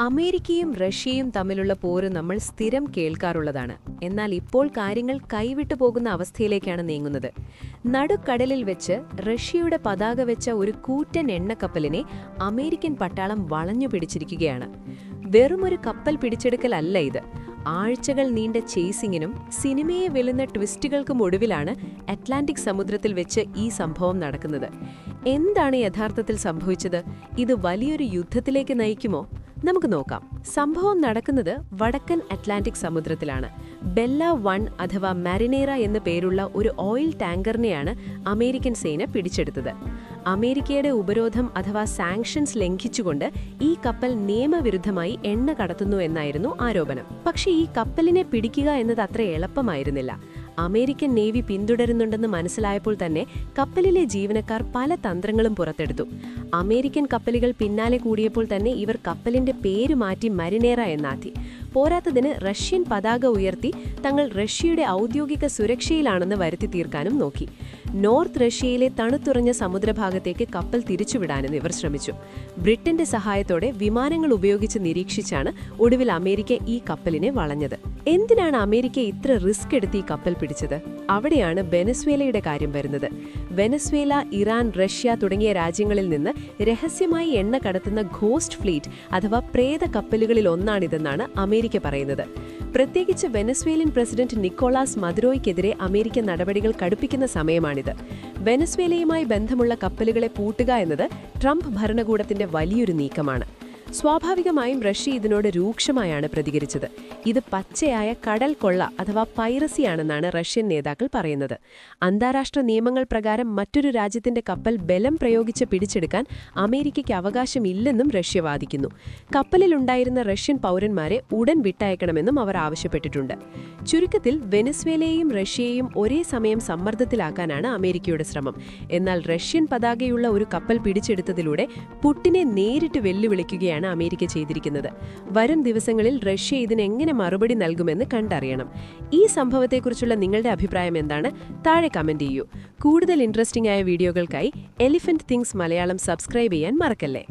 അമേരിക്കയും റഷ്യയും തമ്മിലുള്ള പോര് നമ്മൾ സ്ഥിരം കേൾക്കാറുള്ളതാണ്. എന്നാൽ ഇപ്പോൾ കാര്യങ്ങൾ കൈവിട്ടു പോകുന്ന അവസ്ഥയിലേക്കാണ് നീങ്ങുന്നത്. നടുക്കടലിൽ വെച്ച് റഷ്യയുടെ പതാക വെച്ച ഒരു കൂറ്റൻ എണ്ണക്കപ്പലിനെ അമേരിക്കൻ പട്ടാളം വളഞ്ഞു പിടിച്ചിരിക്കുകയാണ്. വെറുമൊരു കപ്പൽ പിടിച്ചെടുക്കലല്ല ഇത്. ആഴ്ചകൾ നീണ്ട ചേസിങ്ങിനും സിനിമയെ വെല്ലുന്ന ട്വിസ്റ്റുകൾക്കും ഒടുവിലാണ് അറ്റ്ലാന്റിക് സമുദ്രത്തിൽ വെച്ച് ഈ സംഭവം നടക്കുന്നത്. എന്താണ് യഥാർത്ഥത്തിൽ സംഭവിച്ചത്? ഇത് വലിയൊരു യുദ്ധത്തിലേക്ക് നയിക്കുമോ? നമുക്ക് നോക്കാം. സംഭവം നടക്കുന്നത് വടക്കൻ അറ്റ്ലാന്റിക് സമുദ്രത്തിലാണ്. ബെല്ല വൺ അഥവാ മാരിനേറ എന്ന പേരുള്ള ഒരു ഓയിൽ ടാങ്കറിനെയാണ് അമേരിക്കൻ സേന പിടിച്ചെടുത്തത്. അമേരിക്കയുടെ ഉപരോധം അഥവാ സാങ്ഷൻസ് ലംഘിച്ചുകൊണ്ട് ഈ കപ്പൽ നിയമവിരുദ്ധമായി എണ്ണ കടത്തുന്നു എന്നായിരുന്നു ആരോപണം. പക്ഷേ ഈ കപ്പലിനെ പിടിക്കുക എന്നത് അത്ര എളുപ്പമായിരുന്നില്ല. അമേരിക്കൻ നേവി പിന്തുടരുന്നുണ്ടെന്ന് മനസ്സിലായപ്പോൾ തന്നെ കപ്പലിലെ ജീവനക്കാർ പല തന്ത്രങ്ങളും പുറത്തെടുത്തു. അമേരിക്കൻ കപ്പലുകൾ പിന്നാലെ കൂടിയപ്പോൾ തന്നെ ഇവർ കപ്പലിന്റെ പേര് മാറ്റി മരിനേറ എന്നാക്കി. പോരാത്തതിന് റഷ്യൻ പതാക ഉയർത്തി തങ്ങൾ റഷ്യയുടെ ഔദ്യോഗിക സുരക്ഷയിലാണെന്ന് വരുത്തി തീർക്കാനും നോക്കി. നോർത്ത് റഷ്യയിലെ തണുത്തുറഞ്ഞ സമുദ്രഭാഗത്തേക്ക് കപ്പൽ തിരിച്ചുവിടാനും ഇവർ ശ്രമിച്ചു. ബ്രിട്ടന്റെ സഹായത്തോടെ വിമാനങ്ങൾ ഉപയോഗിച്ച് നിരീക്ഷിച്ചാണ് ഒടുവിൽ അമേരിക്ക ഈ കപ്പലിനെ വളഞ്ഞത്. എന്തിനാണ് അമേരിക്ക ഇത്ര റിസ്ക് എടുത്ത് ഈ കപ്പൽ പിടിച്ചത്? അവിടെയാണ് വെനസ്വേലയുടെ കാര്യം വരുന്നത്. വെനസ്വേല ഇറാൻ റഷ്യ തുടങ്ങിയ രാജ്യങ്ങളിൽ നിന്ന് രഹസ്യമായി എണ്ണ കടത്തുന്ന ഘോസ്റ്റ് ഫ്ലീറ്റ് അഥവാ പ്രേത കപ്പലുകളിൽ ഒന്നാണിതെന്നാണ് അമേരിക്ക പറയുന്നത്. പ്രത്യേകിച്ച് വെനസ്വേലിയൻ പ്രസിഡന്റ് നിക്കോളാസ് മദുരോയ്ക്കെതിരെ അമേരിക്ക നടപടികൾ കടുപ്പിക്കുന്ന സമയമാണിത്. വെനസ്വേലയുമായി ബന്ധമുള്ള കപ്പലുകളെ പൂട്ടുക എന്നത് ട്രംപ് ഭരണകൂടത്തിന്റെ വലിയൊരു നീക്കമാണ്. സ്വാഭാവികമായും റഷ്യ ഇതിനോട് രൂക്ഷമായാണ് പ്രതികരിച്ചത്. ഇത് പച്ചയായ കടൽ കൊള്ള അഥവാ പൈറസിയാണെന്നാണ് റഷ്യൻ നേതാക്കൾ പറയുന്നത്. അന്താരാഷ്ട്ര നിയമങ്ങൾ പ്രകാരം മറ്റൊരു രാജ്യത്തിന്റെ കപ്പൽ ബലം പ്രയോഗിച്ച് പിടിച്ചെടുക്കാൻ അമേരിക്കയ്ക്ക് അവകാശമില്ലെന്നും റഷ്യ വാദിക്കുന്നു. കപ്പലിലുണ്ടായിരുന്ന റഷ്യൻ പൗരന്മാരെ ഉടൻ വിട്ടയക്കണമെന്നും അവർ ആവശ്യപ്പെട്ടിട്ടുണ്ട്. ചുരുക്കത്തിൽ വെനസ്വേലയെയും റഷ്യയെയും ഒരേ സമയം സമ്മർദ്ദത്തിലാക്കാനാണ് അമേരിക്കയുടെ ശ്രമം. എന്നാൽ റഷ്യൻ പതാകയുള്ള ഒരു കപ്പൽ പിടിച്ചെടുത്തതിലൂടെ പുട്ടിനെ നേരിട്ട് വെല്ലുവിളിക്കുകയാണ് അമേരിക്ക ചെയ്തിരിക്കുന്നത്. വരും ദിവസങ്ങളിൽ റഷ്യ ഇതിനെങ്ങനെ മറുപടി നൽകുമെന്ന് കണ്ടറിയണം. ഈ സംഭവത്തെക്കുറിച്ചുള്ള നിങ്ങളുടെ അഭിപ്രായം എന്താണ്? താഴെ കമന്റ് ചെയ്യൂ. കൂടുതൽ ഇൻട്രസ്റ്റിംഗ് ആയ വീഡിയോകൾക്കായി എലിഫന്റ് തിങ്സ് മലയാളം സബ്സ്ക്രൈബ് ചെയ്യാൻ മറക്കല്ലേ?